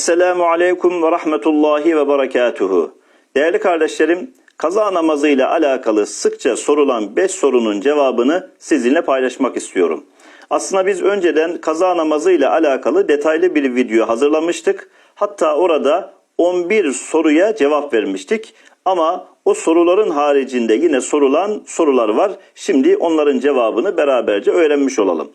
Esselamu Aleyküm ve Rahmetullahi ve Berekatuhu. Değerli kardeşlerim, kaza namazı ile alakalı sıkça sorulan 5 sorunun cevabını sizinle paylaşmak istiyorum. Aslında biz önceden kaza namazı ile alakalı detaylı bir video hazırlamıştık. Hatta orada 11 soruya cevap vermiştik. Ama o soruların haricinde yine sorulan sorular var. Şimdi onların cevabını beraberce öğrenmiş olalım.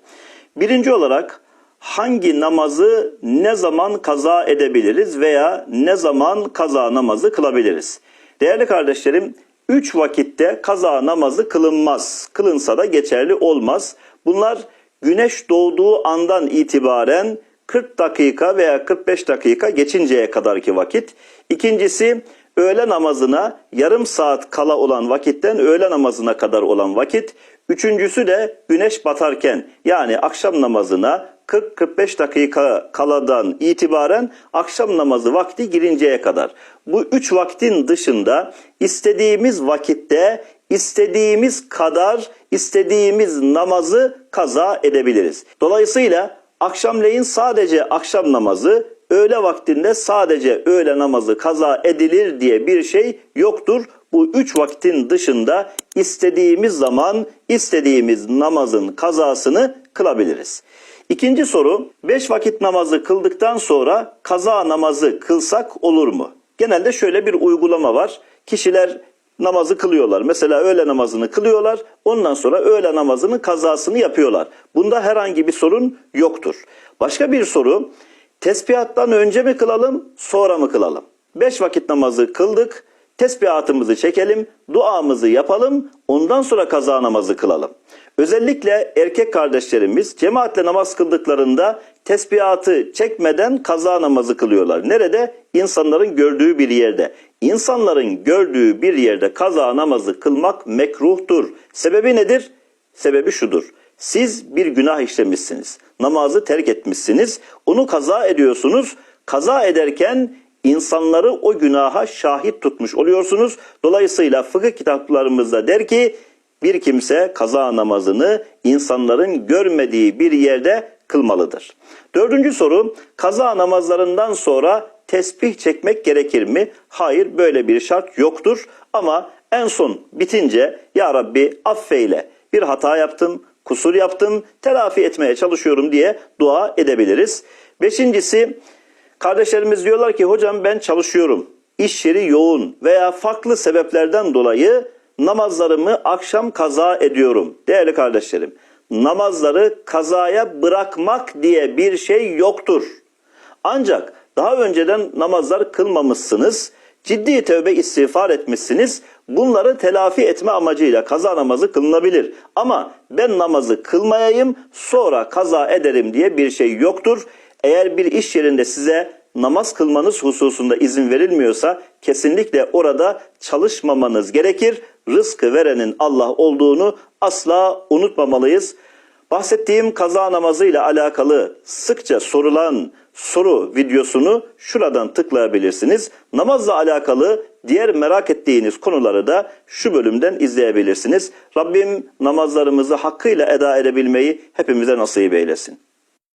Birinci olarak hangi namazı ne zaman kaza edebiliriz veya ne zaman kaza namazı kılabiliriz? Değerli kardeşlerim, üç vakitte kaza namazı kılınmaz. Kılınsa da geçerli olmaz. Bunlar güneş doğduğu andan itibaren 40 dakika veya 45 dakika geçinceye kadarki vakit. İkincisi öğle namazına yarım saat kala olan vakitten öğle namazına kadar olan vakit. Üçüncüsü de güneş batarken yani akşam namazına 40-45 dakika kaladan itibaren akşam namazı vakti girinceye kadar. Bu üç vaktin dışında istediğimiz vakitte istediğimiz kadar istediğimiz namazı kaza edebiliriz. Dolayısıyla akşamleyin sadece akşam namazı, öğle vaktinde sadece öğle namazı kaza edilir diye bir şey yoktur. Bu üç vaktin dışında istediğimiz zaman istediğimiz namazın kazasını kılabiliriz. İkinci soru, beş vakit namazı kıldıktan sonra kaza namazı kılsak olur mu? Genelde şöyle bir uygulama var. Kişiler namazı kılıyorlar. Mesela öğle namazını kılıyorlar. Ondan sonra öğle namazının kazasını yapıyorlar. Bunda herhangi bir sorun yoktur. Başka bir soru, tesbihattan önce mi kılalım, sonra mı kılalım? Beş vakit namazı kıldık, tesbihatımızı çekelim, duamızı yapalım, ondan sonra kaza namazı kılalım. Özellikle erkek kardeşlerimiz cemaatle namaz kıldıklarında tesbihatı çekmeden kaza namazı kılıyorlar. Nerede? İnsanların gördüğü bir yerde. İnsanların gördüğü bir yerde kaza namazı kılmak mekruhtur. Sebebi nedir? Sebebi şudur. Siz bir günah işlemişsiniz. Namazı terk etmişsiniz. Onu kaza ediyorsunuz. Kaza ederken insanları o günaha şahit tutmuş oluyorsunuz. Dolayısıyla fıkıh kitaplarımızda der ki bir kimse kaza namazını insanların görmediği bir yerde kılmalıdır. Dördüncü soru kaza namazlarından sonra tesbih çekmek gerekir mi? Hayır böyle bir şart yoktur ama en son bitince ya Rabbi affeyle bir hata yaptım, kusur yaptım, telafi etmeye çalışıyorum diye dua edebiliriz. Beşincisi kardeşlerimiz diyorlar ki hocam ben çalışıyorum, iş yeri yoğun veya farklı sebeplerden dolayı namazlarımı akşam kaza ediyorum. Değerli kardeşlerim, namazları kazaya bırakmak diye bir şey yoktur. Ancak daha önceden namazlar kılmamışsınız, ciddi tövbe istiğfar etmişsiniz. Bunları telafi etme amacıyla kaza namazı kılınabilir. Ama ben namazı kılmayayım sonra kaza ederim diye bir şey yoktur. Eğer bir iş yerinde size namaz kılmanız hususunda izin verilmiyorsa kesinlikle orada çalışmamanız gerekir. Rızkı verenin Allah olduğunu asla unutmamalıyız. Bahsettiğim kaza namazı ile alakalı sıkça sorulan soru videosunu şuradan tıklayabilirsiniz. Namazla alakalı diğer merak ettiğiniz konuları da şu bölümden izleyebilirsiniz. Rabbim namazlarımızı hakkıyla eda edebilmeyi hepimize nasip eylesin.